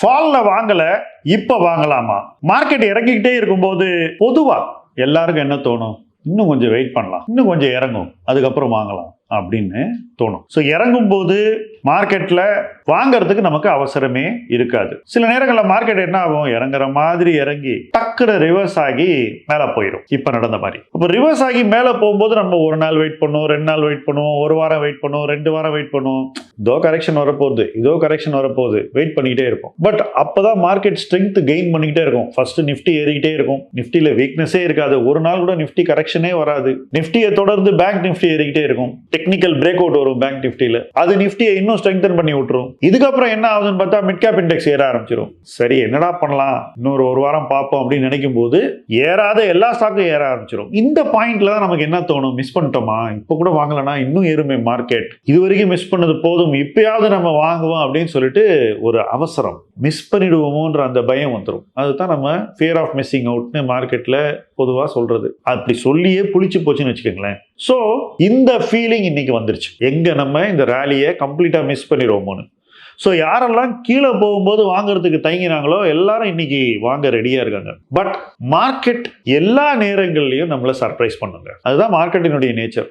ஃபாலில் வாங்கல இப்போ வாங்கலாமா? மார்க்கெட் இறங்கிக்கிட்டே இருக்கும்போது பொதுவாக எல்லாருக்கும் என்ன தோணும்? இன்னும் கொஞ்சம் வெயிட் பண்ணலாம். இன்னும் கொஞ்சம் இறங்கும். அதுக்கப்புறம் வாங்கலாம் அப்படின்னு தோணும். ஸோ இறங்கும் போது மார்க்கெட்ல வாங்குறதுக்கு நமக்கு அவசரமே இருக்காது. சில நேரங்களில் மார்க்கெட் என்ன ஆகும் இறங்குற மாதிரி இறங்கி டக்குற ரிவர்ஸ் ஆகி மேலே போயிடும் இப்போ நடந்த மாதிரி. இப்போ ரிவர்ஸ் ஆகி மேலே போகும்போது நம்ம ஒரு நாள் வெயிட் பண்ணுவோம் ரெண்டு நாள் வெயிட் பண்ணுவோம் ஒரு வாரம் வெயிட் பண்ணுவோம் ரெண்டு வாரம் வெயிட் பண்ணுவோம். இதோ கரெக்ஷன் வரப்போகுது. இதோ கரெக்ஷன் வரப்போகுது. வெயிட் பண்ணிக்கிட்டே இருக்கும் பட் அப்பதான் மார்க்கெட் ஸ்ட்ரென்த் கெயின் பண்ணிக்கிட்டே இருக்கும். ஃபர்ஸ்ட் நிஃப்டி ஏறிக்கிட்டே இருக்கும். நிஃப்டியில் வீக்னஸே இருக்காது. ஒரு நாள் கூட நிஃப்டி கரெக்ஷனே வராது. நிஃப்டியை தொடர்ந்து பேங்க் நிஃப்டி ஏறிக்கிட்டே இருக்கும். டெக்னிக்கல் பிரேக் அவுட் வரும் பேங்க் நிஃப்டியில் அது நிஃப்டியை இன்னும் ஸ்ட்ரெங்தன் பண்ணி விட்டுரும். இதுக்கப்புறம் என்ன ஆகுதுன்னு பார்த்தா மிட் கேப் இண்டெக்ஸ் ஏற ஆரம்பிச்சிடும் சரி என்னடா பண்ணலாம்? இன்னொரு ஒரு வாரம் பார்ப்போம் அப்படின்னு நினைக்கும் போது ஏறாத எல்லா ஸ்டாக்கும் ஏற ஆரம்பிச்சிடும் இந்த பாயிண்ட்ல தான் நமக்கு என்ன தோணும்? மிஸ் பண்ணிட்டோமா? இப்போ கூட வாங்கலனா இன்னும் ஏறுமே மார்க்கெட் இது வரைக்கும் மிஸ் பண்ணது போதும். இப்பயாவது நம்ம வாங்குவோம் அப்படின்னு சொல்லிட்டு ஒரு அவசரம். மிஸ் பண்ணிடுவோமோன்ற அந்த பயம் வந்துடும் அதுதான் நம்ம ஃபியர் ஆஃப் மிஸ்ஸிங் அவுட்னு மார்க்கெட்டில் பொதுவாக சொல்கிறது அப்படி சொல்லியே புளிச்சு போச்சுன்னு வச்சுக்கோங்களேன். ஸோ இந்த ஃபீலிங் இன்னைக்கு வந்துருச்சு. எங்கே நம்ம இந்த ரேலியை கம்ப்ளீட்டாக மிஸ் பண்ணிடுவோமோன்னு. ஸோ யாரெல்லாம் கீழே போகும்போது வாங்குறதுக்கு தயங்கினாங்களோ எல்லாரும் இன்னைக்கு வாங்க ரெடியாக இருக்காங்க. பட் மார்க்கெட் எல்லா நேரங்கள்லையும் நம்மளை சர்ப்ரைஸ் பண்ணுங்க. அதுதான் மார்க்கெட்டினுடைய நேச்சர்